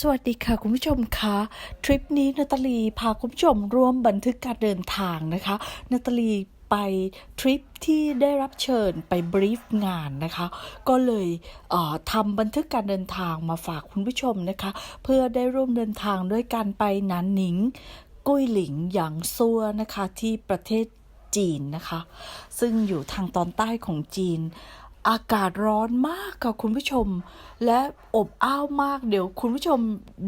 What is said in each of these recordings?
สวัสดีค่ะคุณผู้ชมคะทริปนี้นาตาลีพาคุณผู้ชมร่วมบันทึกการเดินทางนะคะนาตาลีไปทริปที่ได้รับเชิญไปบรีฟงานนะคะ ก็เลยเทำบันทึกการเดินทางมาฝากคุณผู้ชมนะคะ เพื่อได้ร่วมเดินทางด้วยการไปหนานหนิง กุ้ยหลิงหยางซัวนะคะที่ประเทศจีนนะคะ ซึ่งอยู่ทางตอนใต้ของจีน อากาศร้อนมากค่ะคุณผู้ชม และอบอ้าวมากเดี๋ยวคุณผู้ชม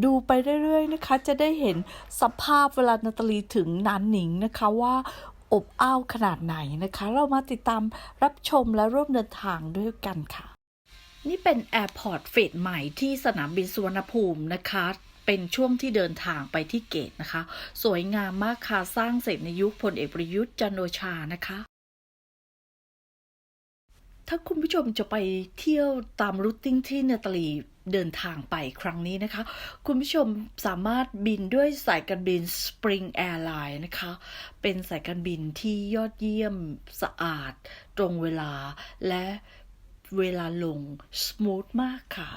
ดูไปเรื่อยๆนะคะ จะได้เห็นสภาพเวลานาตาลีถึงนานหนิงนะคะว่าอบอ้าวขนาดไหนนะคะ เรามาติดตามรับชมและร่วมเดินทางด้วยกันค่ะ นี่เป็นแอร์พอร์ตเฟสใหม่ที่สนามบินสุวรรณภูมินะคะเป็นช่วงที่เดินทางไปที่เกตนะคะ สวยงามมากค่ะ สร้างเสร็จในยุคพลเอกประยุทธ์จันโอชานะคะ ถ้าคุณผู้ชมจะไปเที่ยวตามรูทติ้งที่นาตาลีเดินทางไปครั้งนี้นะคะ คุณผู้ชมสามารถบินด้วยสายการบิน Spring Airline นะคะ เป็นสายการบินที่ยอดเยี่ยมสะอาด ตรงเวลาและเวลาลงส o t h มากค่ะ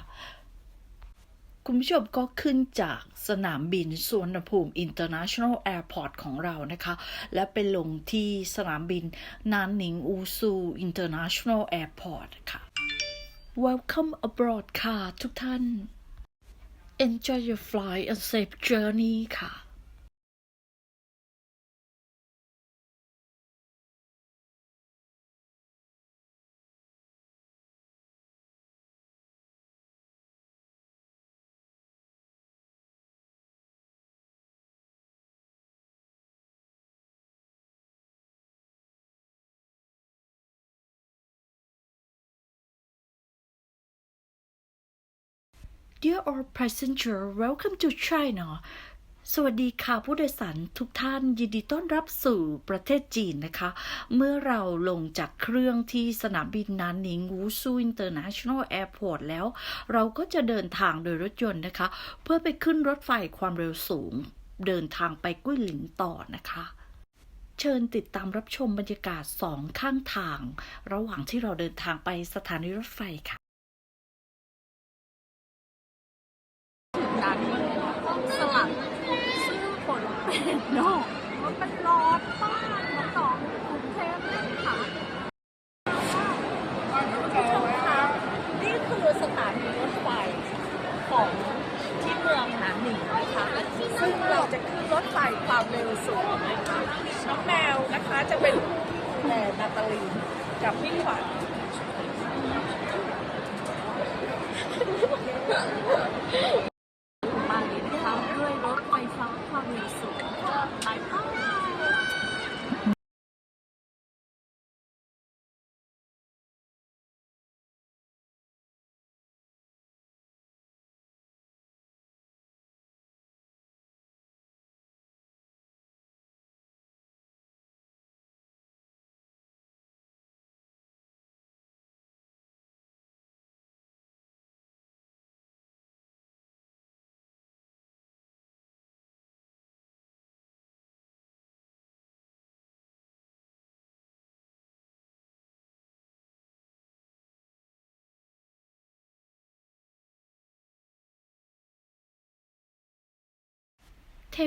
คุณผู้ชมก็ขึ้นจากสนามบินสุวรรณภูมิ International Airport ของเรานะคะ และไปลงที่สนามบินนานหนิงอูซู International Airport ค่ะ Welcome abroad ค่ะทุกท่าน Enjoy your flight and safe journey ค่ะ Dear all passenger welcome to China สวัสดีค่ะผู้โดยสารทุกท่านยินดีต้อนรับสู่ประเทศจีนนะคะ เมื่อเราลงจากเครื่องที่สนามบินนานหนิงวูซูอินเตอร์เนชั่นแนลแอร์พอร์ตแล้ว เราก็จะเดินทางโดยรถยนต์นะคะ เพื่อไปขึ้นรถไฟความเร็วสูง เดินทางไปกุ้ยหลินต่อนะคะเชิญติดตามรับชมบรรยากาศสองข้างทาง ระหว่างที่เราเดินทางไปสถานีรถไฟค่ะ นั้นสลัดชื่อ เนนอกมันเป็นร้อนมากมาต่อกรุงเทพเลยค่ะคุณผู้ชมคะนี่คือสถานีรถไฟของที่เมืองหนานหนิงนะคะซึ่งเราจะขึ้นรถไฟความเร็วสูงนะคะน้องแมวนะคะจะเป็นผู้ที่ดูแลนาตาลีนกับพี่ขวัญ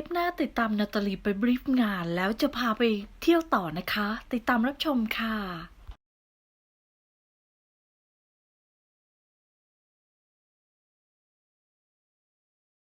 ปหน้าติดตามนาตาลีไปบรีฟงานแล้วจะพาไปเที่ยวต่อนะคะ ติดตามรับชมค่ะ